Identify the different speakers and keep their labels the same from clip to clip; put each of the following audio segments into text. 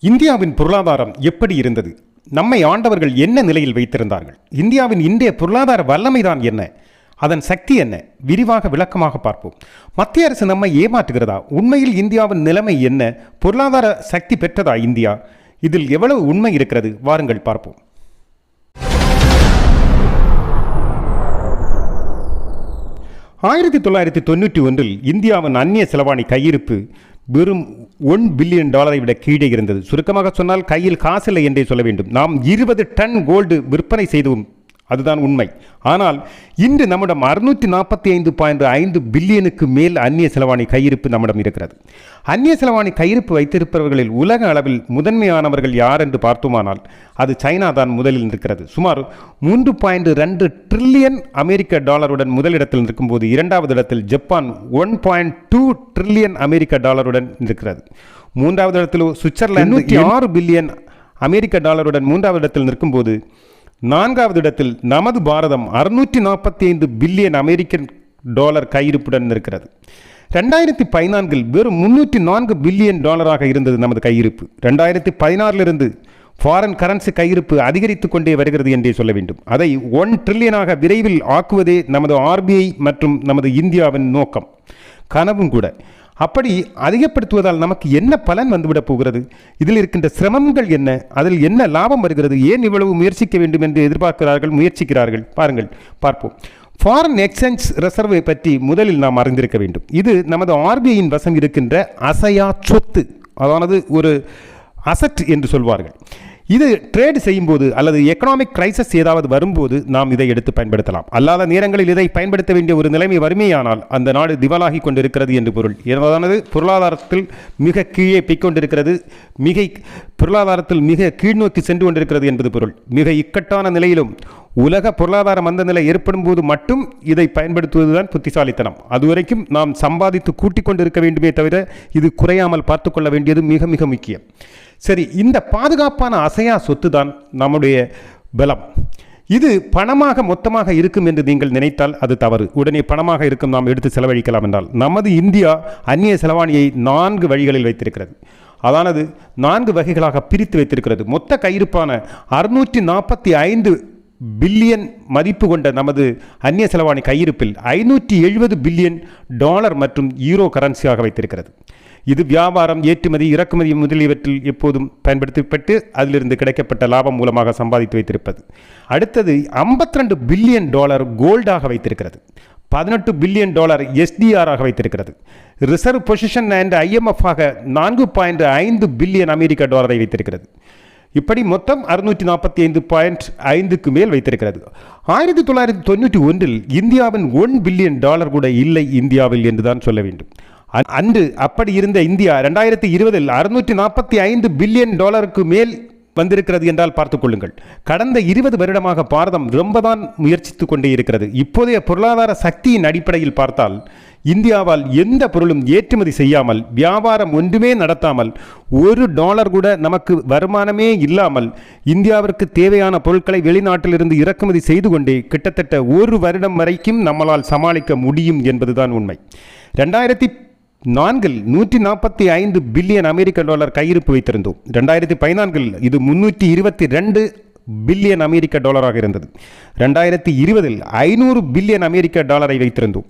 Speaker 1: இந்தியாவின் பொருளாதாரம் எப்படி இருந்தது? நம்மை ஆண்டவர்கள் என்ன நிலையில் வைத்திருந்தார்கள்? இந்தியாவின் இன்றைய பொருளாதார வல்லமைதான் என்ன? அதன் சக்தி என்ன? விரிவாக விளக்கமாக பார்ப்போம். மத்திய அரசு நம்மை ஏமாற்றுகிறதா? உண்மையில் இந்தியாவின் நிலைமை என்ன? பொருளாதார சக்தி பெற்றதா இந்தியா? இதில் எவ்வளவு உண்மை இருக்கிறது? வாருங்கள் பார்ப்போம். ஆயிரத்தி தொள்ளாயிரத்தி தொண்ணூற்றி ஒன்றில் இந்தியாவின் அந்நிய செலவாணி கையிருப்பு வெறும் ஒன் பில்லியன் டாலரை விட கீழே இருந்தது. சுருக்கமாக சொன்னால் கையில் காசில்லை என்றே சொல்ல வேண்டும். நாம் இருபது டன் கோல்டு விற்பனை செய்தோம் அதுதான் உண்மை. ஆனால் இன்று நம்மிடம் அறுநூற்றி நாற்பத்தி ஐந்து பாயிண்ட் ஐந்து பில்லியனுக்கு மேல் அந்நிய செலவாணி கையிருப்பு நம்மிடம் இருக்கிறது. அந்நிய செலவாணி கையிருப்பு வைத்திருப்பவர்களில் உலக அளவில் முதன்மையானவர்கள் யார் என்று பார்த்தோமானால் அது சைனா தான் முதலில் இருக்கிறது சுமார் மூன்று பாயிண்ட் ரெண்டு ட்ரில்லியன் அமெரிக்க டாலருடன் முதலிடத்தில் இருக்கும்போது இரண்டாவது இடத்தில் Japan one point two trillion அமெரிக்க டாலருடன் இருக்கிறது மூன்றாவது இடத்தில் சுவிட்சர்லாந்து ஆறு பில்லியன் அமெரிக்க டாலருடன் மூன்றாவது இடத்தில் நிற்கும்போது நான்காவது இடத்தில் நமது பாரதம் அறுநூற்றி நாற்பத்தி ஐந்து பில்லியன் அமெரிக்கன் டாலர் கையிருப்புடன் இருக்கிறது. ரெண்டாயிரத்தி பதினான்கில் வெறும் முன்னூற்றி நான்கு பில்லியன் டாலராக இருந்தது நமது கையிருப்பு. ரெண்டாயிரத்தி பதினாறிலிருந்து ஃபாரின் கரன்சி கையிருப்பு அதிகரித்து கொண்டே வருகிறது என்றே சொல்ல வேண்டும். அதை ஒன் ட்ரில்லியனாக விரைவில் ஆக்குவதே நமது ஆர்பிஐ மற்றும் நமது இந்தியாவின் நோக்கம். கனவும் கூட அப்படி அதிகப்படுத்துவதால் நமக்கு என்ன பலன் வந்துவிடப் போகிறது? இதில் இருக்கின்ற சிரமங்கள் என்ன? அதில் என்ன லாபம் வருகிறது? ஏன் இவ்வளவு முயற்சிக்க வேண்டும் என்று எதிர்பார்க்கிறார்கள் முயற்சிக்கிறார்கள்? பாருங்கள் பார்ப்போம். ஃபாரின் எக்ஸ்சேஞ்ச் ரிசர்வை பற்றி முதலில் நாம் அறிந்திருக்க வேண்டும். இது நமது ஆர்பிஐயின் வசம் இருக்கின்ற அசையா சொத்து அதானது ஒரு அசட் என்று சொல்வார்கள். இது ட்ரேடு செய்யும்போது அல்லது எக்கனாமிக் கிரைசஸ் ஏதாவது வரும்போது நாம் இதை எடுத்து பயன்படுத்தலாம். அல்லாத நேரங்களில் இதை பயன்படுத்த வேண்டிய ஒரு நிலைமை வறுமையானால் அந்த நாடு திவாலாகி கொண்டிருக்கிறது என்று பொருள். என்பதானது பொருளாதாரத்தில் மிக கீழே போய்க்கொண்டிருக்கிறது மிக பொருளாதாரத்தில் மிக கீழ்நோக்கி சென்று கொண்டிருக்கிறது என்பது பொருள். மிக இக்கட்டான நிலையிலும் உலக பொருளாதார மந்த நிலை ஏற்படும் போது மட்டும் இதை பயன்படுத்துவதுதான் புத்திசாலித்தனம். அதுவரைக்கும் நாம் சம்பாதித்து கூட்டிக் கொண்டிருக்க வேண்டுமே தவிர இது குறையாமல் பார்த்து கொள்ள வேண்டியது மிக மிக முக்கியம். சரி இந்த பாதுகாப்பான அசையா சொத்து தான் நம்முடைய பலம். இது பணமாக மொத்தமாக இருக்கும் என்று நீங்கள் நினைத்தால் அது தவறு. உடனே பணமாக இருக்கும் நாம் எடுத்து செலவழிக்கலாம் என்றால் நமது இந்தியா அந்நிய செலவாணியை நான்கு வழிகளில் வைத்திருக்கிறது. அதானது நான்கு வகைகளாக பிரித்து வைத்திருக்கிறது. மொத்த கையிருப்பான அறுநூற்றி நாற்பத்தி ஐந்து பில்லியன் மதிப்பு கொண்ட நமது அந்நிய செலவாணி கையிருப்பில் ஐநூற்றி எழுபது பில்லியன் டாலர் மற்றும் ஈரோ கரன்சியாக வைத்திருக்கிறது. இது வியாபாரம் ஏற்றுமதி இறக்குமதி முதலியவற்றில் எப்போதும் பயன்படுத்தப்பட்டு அதிலிருந்து கிடைக்கப்பட்ட லாபம் மூலமாக சம்பாதித்து வைத்திருப்பது. அடுத்தது ஐம்பத்தி ரெண்டு பில்லியன் டாலர் கோல்டாக வைத்திருக்கிறது. பதினெட்டு பில்லியன் டாலர் எஸ்டிஆராக வைத்திருக்கிறது. ரிசர்வ் பொசிஷன் அண்ட் ஐஎம்எஃப் ஆக நான்கு பாயிண்ட் ஐந்து பில்லியன் அமெரிக்க டாலரை வைத்திருக்கிறது. இப்படி மொத்தம் அறுநூற்றி நாற்பத்தி ஐந்து பாயிண்ட் ஐந்துக்கு மேல் வைத்திருக்கிறது. ஆயிரத்தி தொள்ளாயிரத்தி தொண்ணூற்றி ஒன்றில் இந்தியாவின் ஒன் பில்லியன் டாலர் கூட இல்லை இந்தியாவில் என்றுதான் சொல்ல வேண்டும். அன்று அப்படி இருந்த இந்தியா ரெண்டாயிரத்தி இருபதில் அறுநூற்றி நாற்பத்தி ஐந்து பில்லியன் டாலருக்கு மேல் வந்திருக்கிறது என்றால் பார்த்துக் கொள்ளுங்கள். கடந்த இருபது வருடமாக பாரதம் ரொம்பதான் முயற்சித்து கொண்டே இருக்கிறது. இப்போதைய பொருளாதார சக்தியின் அடிப்படையில் பார்த்தால் இந்தியாவால் எந்த பொருளும் ஏற்றுமதி செய்யாமல் வியாபாரம் ஒன்றுமே நடத்தாமல் ஒரு டாலர் கூட நமக்கு வருமானமே இல்லாமல் இந்தியாவிற்கு தேவையான பொருட்களை வெளிநாட்டிலிருந்து இறக்குமதி செய்து கொண்டே கிட்டத்தட்ட ஒரு வருடம் வரைக்கும் நம்மளால் சமாளிக்க முடியும் என்பதுதான் உண்மை. ரெண்டாயிரத்தி நான்கில் நூற்றி நாற்பத்தி ஐந்து பில்லியன் அமெரிக்க டாலர் கையிருப்பு வைத்திருந்தோம். ரெண்டாயிரத்தி பதினான்கில் இது முன்னூற்றி இருபத்தி ரெண்டு பில்லியன் அமெரிக்க டாலராக இருந்தது. ரெண்டாயிரத்தி இருபதில் ஐநூறு பில்லியன் அமெரிக்க டாலரை வைத்திருந்தோம்.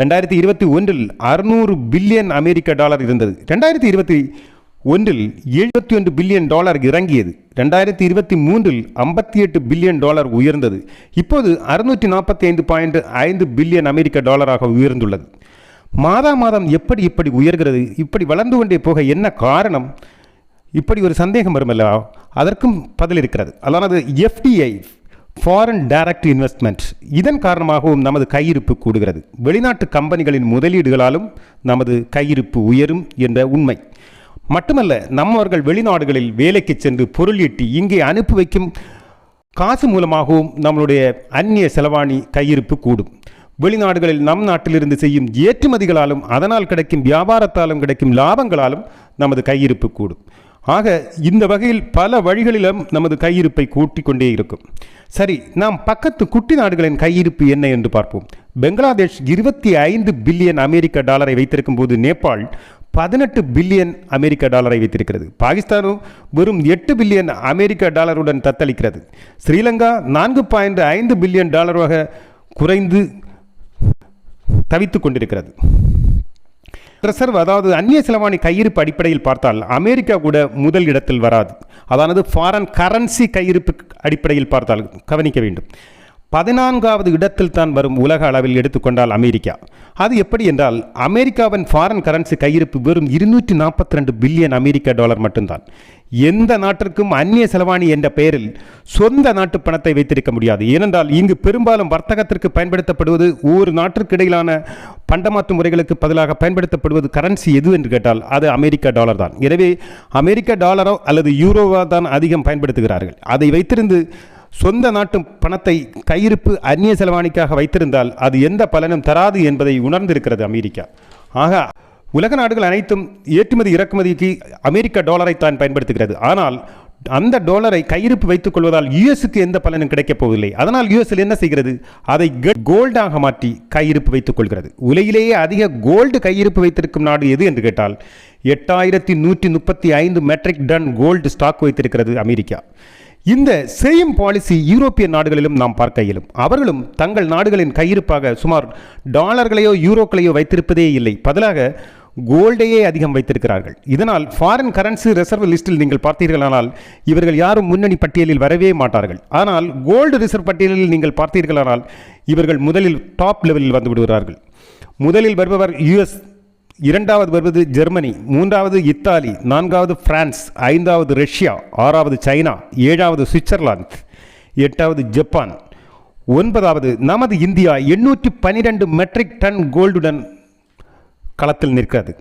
Speaker 1: ரெண்டாயிரத்தி இருபத்தி ஒன்றில் அறுநூறு பில்லியன் அமெரிக்க டாலர் இருந்தது. ரெண்டாயிரத்தி இருபத்தி ஒன்றில் எழுபத்தி ஒன்று பில்லியன் டாலர் இறங்கியது. ரெண்டாயிரத்தி இருபத்தி மூன்றில் ஐம்பத்தி எட்டு பில்லியன் டாலர் உயர்ந்தது. இப்போது அறுநூற்றி நாற்பத்தி ஐந்து பாயிண்ட் ஐந்து பில்லியன் அமெரிக்க டாலராக உயர்ந்துள்ளது. மாதா மாதம் எப்படி இப்படி உயர்கிறது இப்படி வளர்ந்து கொண்டே போக என்ன காரணம்? இப்படி ஒரு சந்தேகம் வருமல்ல அதற்கும் பதில் இருக்கிறது. அதானது எஃப்டிஐ ஃபாரின் டைரக்ட் இன்வெஸ்ட்மெண்ட் இதன் காரணமாகவும் நமது கையிருப்பு கூடுகிறது. வெளிநாட்டு கம்பெனிகளின் முதலீடுகளாலும் நமது கையிருப்பு உயரும் என்ற உண்மை. மட்டுமல்ல நம்மவர்கள் வெளிநாடுகளில் வேலைக்கு சென்று பொருள் ஈட்டி இங்கே அனுப்பி வைக்கும் காசு மூலமாகவும் நம்மளுடைய அந்நிய செலவாணி கையிருப்பு கூடும். வெளிநாடுகளில் நம் நாட்டிலிருந்து செய்யும் ஏற்றுமதிகளாலும் அதனால் கிடைக்கும் வியாபாரத்தாலும் கிடைக்கும் லாபங்களாலும் நமது கையிருப்பு கூடும். ஆக இந்த வகையில் பல வழிகளிலும் நமது கையிருப்பை கூட்டிக் கொண்டே இருக்கும். சரி நாம் பக்கத்து குட்டி நாடுகளின் கையிருப்பு என்ன என்று பார்ப்போம். பெங்களாதேஷ் இருபத்தி ஐந்து பில்லியன் அமெரிக்க டாலரை வைத்திருக்கும் போது நேபாள் பதினெட்டு பில்லியன் அமெரிக்க டாலரை வைத்திருக்கிறது. பாகிஸ்தானும் வெறும் எட்டு பில்லியன் அமெரிக்க டாலருடன் தத்தளிக்கிறது. ஸ்ரீலங்கா நான்கு பாயிண்ட் ஐந்து பில்லியன் டாலராக குறைந்து தவித்துக் கொண்டிருக்கிறது. ரிசர்வ் அதாவது அந்நிய செலவாணி கையிருப்பு அடிப்படையில் பார்த்தால் அமெரிக்கா கூட முதல் இடத்தில் வராது. அதானது ஃபாரன் கரன்சி கையிருப்பு அடிப்படையில் பார்த்தால் கவனிக்க வேண்டும். பதினான்காவது இடத்தில் தான் வரும் உலக அளவில் எடுத்துக்கொண்டால் அமெரிக்கா. அது எப்படி என்றால் அமெரிக்காவின் ஃபாரின் கரன்சி கையிருப்பு வெறும் இருநூற்றி நாற்பத்தி ரெண்டு பில்லியன் அமெரிக்க டாலர் மட்டும்தான். எந்த நாட்டிற்கும் அந்நிய செலவாணி என்ற பெயரில் சொந்த நாட்டு பணத்தை வைத்திருக்க முடியாது. ஏனென்றால் இங்கு பெரும்பாலும் வர்த்தகத்திற்கு பயன்படுத்தப்படுவது ஒவ்வொரு நாட்டிற்கு இடையிலான பண்டமாற்று முறைகளுக்கு பதிலாக பயன்படுத்தப்படுவது கரன்சி எது என்று கேட்டால் அது அமெரிக்க டாலர் தான். எனவே அமெரிக்க டாலரோ அல்லது யூரோவோ தான் அதிகம் பயன்படுத்துகிறார்கள். அதை வைத்திருந்து சொந்த நாட்டு பணத்தை கையிருப்பு அந்நிய செலவாணிக்காக வைத்திருந்தால் அது எந்த பலனும் தராது என்பதை உணர்ந்திருக்கிறது அமெரிக்கா. ஆக உலக நாடுகள் அனைத்தும் ஏற்றுமதி இறக்குமதிக்கு அமெரிக்க டாலரை தான் பயன்படுத்துகிறது. ஆனால் அந்த டாலரை கையிருப்பு வைத்துக் கொள்வதால் யுஎஸ்க்கு எந்த பலனும் கிடைக்கப் போவதில்லை. அதனால் யுஎஸ்எல் என்ன செய்கிறது? அதை கோல்டாக மாற்றி கையிருப்பு வைத்துக் கொள்கிறது. உலகிலேயே அதிக கோல்டு கையிருப்பு வைத்திருக்கும் நாடு எது என்று கேட்டால் எட்டாயிரத்தி நூற்றி முப்பத்தி ஐந்து மெட்ரிக் டன் கோல்டு ஸ்டாக் வைத்திருக்கிறது அமெரிக்கா. இந்த சேம் பாலிசி யூரோப்பிய நாடுகளிலும் நாம் பார்க்க இயலும். அவர்களும் தங்கள் நாடுகளின் கையிருப்பாக சுமார் டாலர்களையோ யூரோக்களையோ வைத்திருப்பதே இல்லை. பதிலாக கோல்டையே அதிகம் வைத்திருக்கிறார்கள். இதனால் ஃபாரின் கரன்சி ரிசர்வ் லிஸ்டில் நீங்கள் பார்த்தீர்களானால் இவர்கள் யாரும் முன்னணி பட்டியலில் வரவே மாட்டார்கள். ஆனால் கோல்டு ரிசர்வ் பட்டியலில் நீங்கள் பார்த்தீர்களானால் இவர்கள் முதலில் டாப் லெவலில் வந்து விடுகிறார்கள். முதலில் வருபவர் யுஎஸ் இரண்டாவது வருவது ஜெர்மனி மூன்றாவது இத்தாலி நான்காவது பிரான்ஸ் ஐந்தாவது ரஷ்யா ஆறாவது சைனா ஏழாவது சுவிட்சர்லாந்து எட்டாவது ஜப்பான் ஒன்பதாவது நமது இந்தியா எண்ணூற்றி பன்னிரெண்டு மெட்ரிக் டன் கோல்டுடன் களத்தில் நிற்கிறது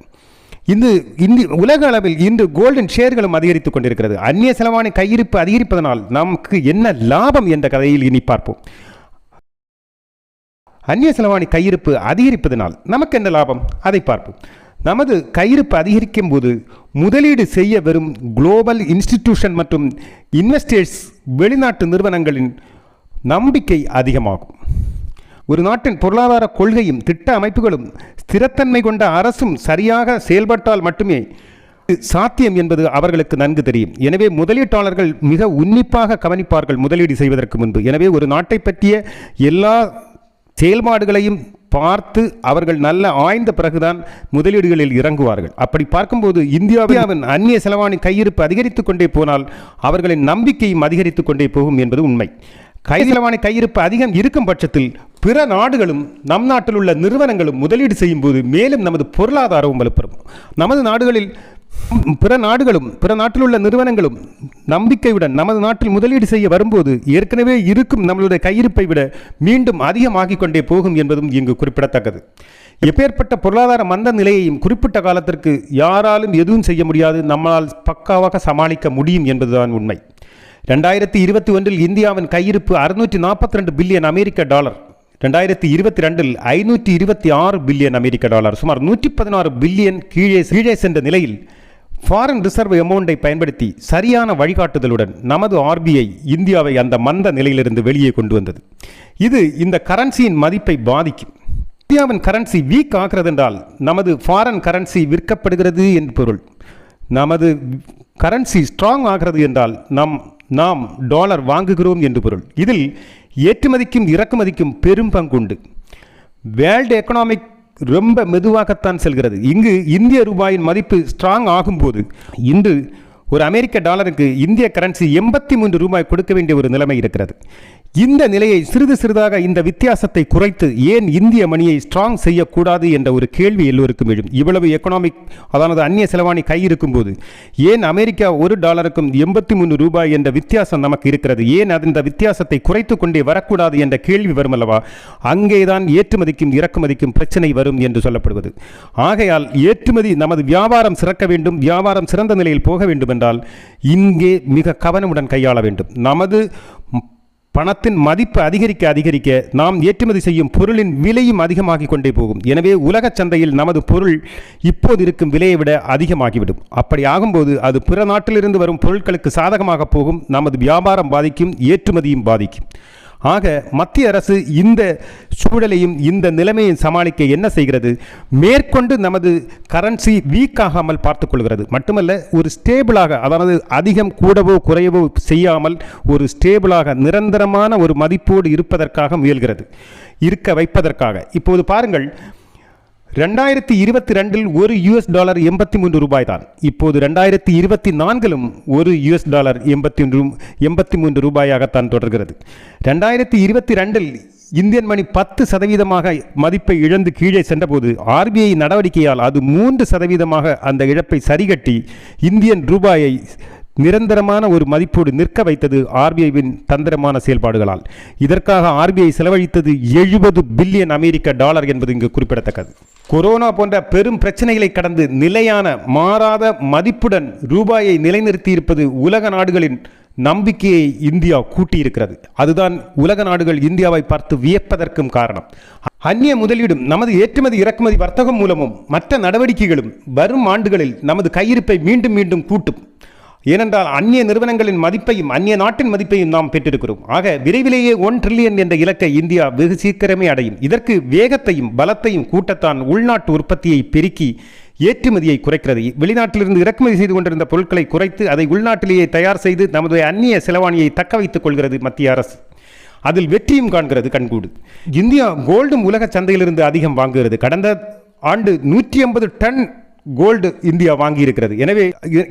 Speaker 1: இந்த இந்தி உலக அளவில் இன்று கோல்டன் ஷேர்களும் அதிகரித்துக் கொண்டிருக்கிறது. அந்நிய செலவான கையிருப்பு அதிகரிப்பதனால் நமக்கு என்ன லாபம் என்ற கதையில் இனி பார்ப்போம். அந்நிய செலவாணி கையிருப்பு அதிகரிப்பதனால் நமக்கு என்ன லாபம்? அதை பார்ப்போம். நமது கையிருப்பு அதிகரிக்கும் போது முதலீடு செய்ய வரும் குளோபல் இன்ஸ்டிடியூஷன் மற்றும் இன்வெஸ்டர்ஸ் வெளிநாட்டு நிறுவனங்களின் நம்பிக்கை அதிகமாகும். ஒரு நாட்டின் பொருளாதார கொள்கையும் திட்ட அமைப்புகளும் ஸ்திரத்தன்மை கொண்ட அரசும் சரியாக செயல்பட்டால் மட்டுமே சாத்தியம் என்பது அவர்களுக்கு நன்கு தெரியும். எனவே முதலீட்டாளர்கள் மிக உன்னிப்பாக கவனிப்பார்கள் முதலீடு செய்வதற்கு முன்பு. எனவே ஒரு நாட்டை பற்றிய எல்லா செயல்பாடுகளையும் பார்த்து அவர்கள் நல்ல ஆய்ந்த பிறகுதான் முதலீடுகளில் இறங்குவார்கள். அப்படி பார்க்கும்போது இந்தியாவின் அந்நிய செலவாணி கையிருப்பு அதிகரித்துக் கொண்டே போனால் அவர்களின் நம்பிக்கையும் அதிகரித்துக் கொண்டே போகும் என்பது உண்மை. கை கையிருப்பு அதிகம் இருக்கும் பட்சத்தில் பிற நாடுகளும் நம் நாட்டில் உள்ள நிறுவனங்களும் முதலீடு செய்யும் போது மேலும் நமது பொருளாதாரமும் வலுப்பெறும். நமது நாடுகளில் பிற நாடுகளும் பிற நாட்டில் உள்ள நிறுவனங்களும் நம்பிக்கையுடன் நமது நாட்டில் முதலீடு செய்ய வரும்போது ஏற்கனவே இருக்கும் நம்மளுடைய கையிருப்பை விட மீண்டும் அதிகமாகிக் கொண்டே போகும் என்பதும் இங்கு குறிப்பிடத்தக்கது. எப்பேற்பட்ட பொருளாதார மந்த நிலையையும் குறிப்பிட்ட காலத்திற்கு யாராலும் எதுவும் செய்ய முடியாது நம்மால் பக்காவாக சமாளிக்க முடியும் என்பதுதான் உண்மை. ரெண்டாயிரத்தி இருபத்தி ஒன்றில் இந்தியாவின் கையிருப்பு அறுநூற்றி நாற்பத்தி ரெண்டு பில்லியன் அமெரிக்க டாலர் ரெண்டாயிரத்தி இருபத்தி ரெண்டில் ஐநூற்றி இருபத்தி ஆறு பில்லியன் அமெரிக்க டாலர் சுமார் நூற்றி பதினாறு பில்லியன் கீழே கீழே சென்ற நிலையில் ஃபாரின் ரிசர்வ் அமௌண்ட்டை பயன்படுத்தி சரியான வழிகாட்டுதலுடன் நமது ஆர்பிஐ இந்தியாவை அந்த மந்த நிலையிலிருந்து வெளியே கொண்டு வந்தது இது இந்த கரன்சியின் மதிப்பை பாதிக்கும் இந்தியாவின் கரன்சி வீக் ஆகிறது என்றால் நமது ஃபாரின் கரன்சி விற்கப்படுகிறது என்று பொருள் நமது கரன்சி ஸ்ட்ராங் ஆகிறது என்றால் நம் நாம் டாலர் வாங்குகிறோம் என்று பொருள். இதில் ஏற்றுமதிக்கும் இறக்குமதிக்கும் பெரும் பங்குண்டு. வேர்ல்டு எக்கனாமிக் ரொம்ப மெதுவாகத்தான் செல்கிறது. இங்கு இந்திய ரூபாயின் மதிப்பு ஸ்ட்ராங் ஆகும்போது இன்று ஒரு அமெரிக்க டாலருக்கு இந்திய கரன்சி எண்பத்தி மூன்று ரூபாய் கொடுக்க வேண்டிய ஒரு நிலைமை இருக்கிறது. இந்த நிலையை சிறிது சிறிதாக இந்த வித்தியாசத்தை குறைத்து ஏன் இந்திய மணியை ஸ்ட்ராங் செய்யக்கூடாது என்ற ஒரு கேள்வி எல்லோருக்கும் எழும். இவ்வளவு எக்கனாமிக் அதாவது அந்நிய செலவாணி கை இருக்கும்போது ஏன் அமெரிக்கா ஒரு டாலருக்கும் எண்பத்தி மூணு ரூபாய் என்ற வித்தியாசம் நமக்கு இருக்கிறது? ஏன் அது இந்த வித்தியாசத்தை குறைத்து கொண்டே வரக்கூடாது என்ற கேள்வி வரும் அல்லவா? அங்கேதான் ஏற்றுமதிக்கும் இறக்குமதிக்கும் பிரச்சனை வரும் என்று சொல்லப்படுவது. ஆகையால் ஏற்றுமதி நமது வியாபாரம் சிறக்க வேண்டும் வியாபாரம் சிறந்த நிலையில் போக வேண்டும் என்றால் இங்கே மிக கவனமுடன் கையாள வேண்டும். நமது பணத்தின் மதிப்பு அதிகரிக்க அதிகரிக்க நாம் ஏற்றுமதி செய்யும் பொருளின் விலையும் அதிகமாகிக் கொண்டே போகும். எனவே உலகச் சந்தையில் நமது பொருள் இப்போது இருக்கும் விலையை விட அதிகமாகிவிடும். அப்படி ஆகும்போது அது பிற நாட்டிலிருந்து வரும் பொருட்களுக்கு சாதகமாக போகும். நமது வியாபாரம் பாதிக்கும் ஏற்றுமதியும் பாதிக்கும். ஆக மத்திய அரசு இந்த சூழலையும் இந்த நிலைமையை சமாளிக்க என்ன செய்கிறது? மேற்கொண்டு நமது கரன்சி வீக் ஆகாமல் பார்த்துக்கொள்கிறது மட்டுமல்ல ஒரு ஸ்டேபிளாக அதாவது அதிகம் கூடவோ குறையவோ செய்யாமல் ஒரு ஸ்டேபிளாக நிரந்தரமான ஒரு மதிப்போடு இருப்பதற்காக முயல்கிறது. இருக்க வைப்பதற்காக. இப்போது பாருங்கள் ரெண்டாயிரத்தி இருபத்தி ரெண்டில் ஒரு யூஎஸ் டாலர் எண்பத்தி மூன்று ரூபாய் தான் இப்போது ரெண்டாயிரத்தி இருபத்தி நான்கிலும் ஒரு யூஎஸ் டாலர் எண்பத்தி ஒன்று எண்பத்தி மூன்று ரூபாயாகத்தான் தொடர்கிறது. ரெண்டாயிரத்தி இருபத்தி ரெண்டில் இந்தியன் மணி பத்து சதவீதமாக மதிப்பை இழந்து கீழே சென்றபோது ஆர்பிஐ நடவடிக்கையால் அது மூன்று சதவீதமாக அந்த இழப்பை சரிகட்டி இந்தியன் ரூபாயை நிரந்தரமான ஒரு மதிப்போடு நிற்க வைத்தது ஆர்பிஐவின் தந்திரமான செயல்பாடுகளால். இதற்காக ஆர்பிஐ செலவழித்தது எழுபது பில்லியன் அமெரிக்க டாலர் என்பது இங்கு குறிப்பிடத்தக்கது. கொரோனா போன்ற பெரும் பிரச்சனைகளை கடந்து நிலையான மாறாத மதிப்புடன் ரூபாயை நிலைநிறுத்தியிருப்பது உலக நாடுகளின் நம்பிக்கையை இந்தியா கூட்டியிருக்கிறது. அதுதான் உலக நாடுகள் இந்தியாவை பார்த்து வியப்பதற்கும் காரணம். அந்நிய முதலீடும் நமது ஏற்றுமதி இறக்குமதி வர்த்தகம் மூலமும் மற்ற நடவடிக்கைகளும் வரும் ஆண்டுகளில் நமது கையிருப்பை மீண்டும் மீண்டும் கூட்டும். ஏனென்றால் அந்நிய நிறுவனங்களின் மதிப்பையும் அந்நிய நாட்டின் மதிப்பையும் நாம் பெற்றிருக்கிறோம். ஆக விரைவிலேயே ஒன் ட்ரில்லியன் என்ற இலக்கை இந்தியா வெகு சீக்கிரமே அடையும். இதற்கு வேகத்தையும் பலத்தையும் கூட்டத்தான் உள்நாட்டு உற்பத்தியை பெருக்கி ஏற்றுமதியை குறைக்கிறது. வெளிநாட்டிலிருந்து இறக்குமதி செய்து கொண்டிருந்த பொருட்களை குறைத்து அதை உள்நாட்டிலேயே தயார் செய்து நமது அந்நிய செலவாணியை தக்க வைத்துக் கொள்கிறது மத்திய அரசு. அதில் வெற்றியும் காண்கிறது கண்கூடு. இந்தியா கோல்டும் உலக சந்தையிலிருந்து அதிகம் வாங்குகிறது. கடந்த ஆண்டு நூற்றி ஐம்பது டன் கோல்டு இந்தியா வாங்கியிருக்கிறது. எனவே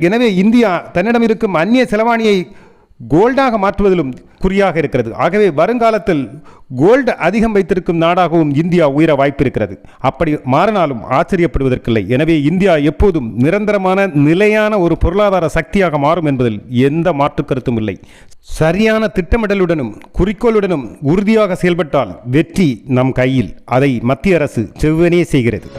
Speaker 1: எனவே இந்தியா தன்னிடம் இருக்கும் அந்நிய செலவாணியை கோல்டாக மாற்றுவதிலும் குறியாக இருக்கிறது. ஆகவே வருங்காலத்தில் கோல்டு அதிகம் வைத்திருக்கும் நாடாகவும் இந்தியா உயர வாய்ப்பு இருக்கிறது அப்படி மாறினாலும் ஆச்சரியப்படுவதற்கில்லை. எனவே இந்தியா எப்போதும் நிரந்தரமான நிலையான ஒரு பொருளாதார சக்தியாக மாறும் என்பதில் எந்த மாற்று கருத்தும் இல்லை. சரியான திட்டமிடலுடனும் குறிக்கோளுடனும் உறுதியாக செயல்பட்டால் வெற்றி நம் கையில். அதை மத்திய அரசு செவ்வனே செய்கிறது.